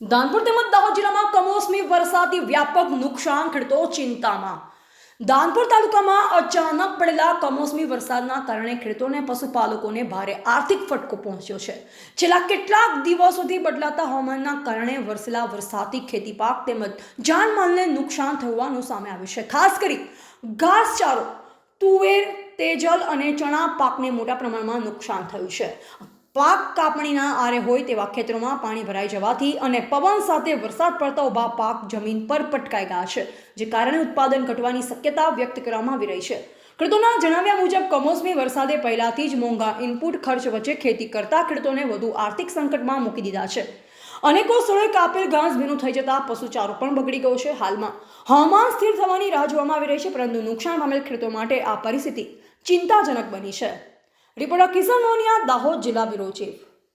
ધાનપુર તેમજ દાહોદ જિલ્લામાં કમોસમી વરસાદી વ્યાપક નુકસાન ખેડૂતો ચિંતામાં. દાનપુર તાલુકામાં અચાનક પડેલા કમોસમી વરસાદના કારણે ખેડૂતોને પશુપાલકોને ભારે આર્થિક ફટકો પહોંચ્યો છે. છેલ્લા કેટલાક દિવસોથી બદલાતા હવામાનના કારણે વરસેલા વરસાદી ખેતી પાક તેમજ જાનમાલને નુકસાન થવાનું સામે આવ્યું છે. ખાસ કરી ઘાસચારો, તુવેર, તેજલ અને ચણા પાકને મોટા પ્રમાણમાં નુકસાન થયું છે. પાક કાપણીના આરે હોય તેવા ખેતરોમાં પાણી ભરાઈ જવાથી અને પવન સાથે વરસાદ પડતા ઊભા પાક જમીન પર પટકાઈ ગયા છે, જે કારણે ઉત્પાદન ઘટવાની શક્યતા વ્યક્ત કરવામાં આવી રહી છે. ખેડૂતોના જણાવ્યા મુજબ, કમોસમી વરસાદે પહેલાથી જ મોંઘા ઇનપુટ ખર્ચ વચ્ચે ખેતી કરતા ખેડૂતોને વધુ આર્થિક સંકટમાં મૂકી દીધા છે. અનેકો સ્થળોએ કાપેલ ઘાસ ભીનું થઈ જતા પશુચારો પણ બગડી ગયો છે હાલમાં. હવામાન સ્થિર થવાની રાહ જોવામાં આવી રહી છે, પરંતુ નુકસાન પામેલ ખેડૂતો માટે આ પરિસ્થિતિ ચિંતાજનક બની છે. રિપોર્ટર કિશન મોનિયા દાહોદ જિલ્લા બ્યુરો ચીફ.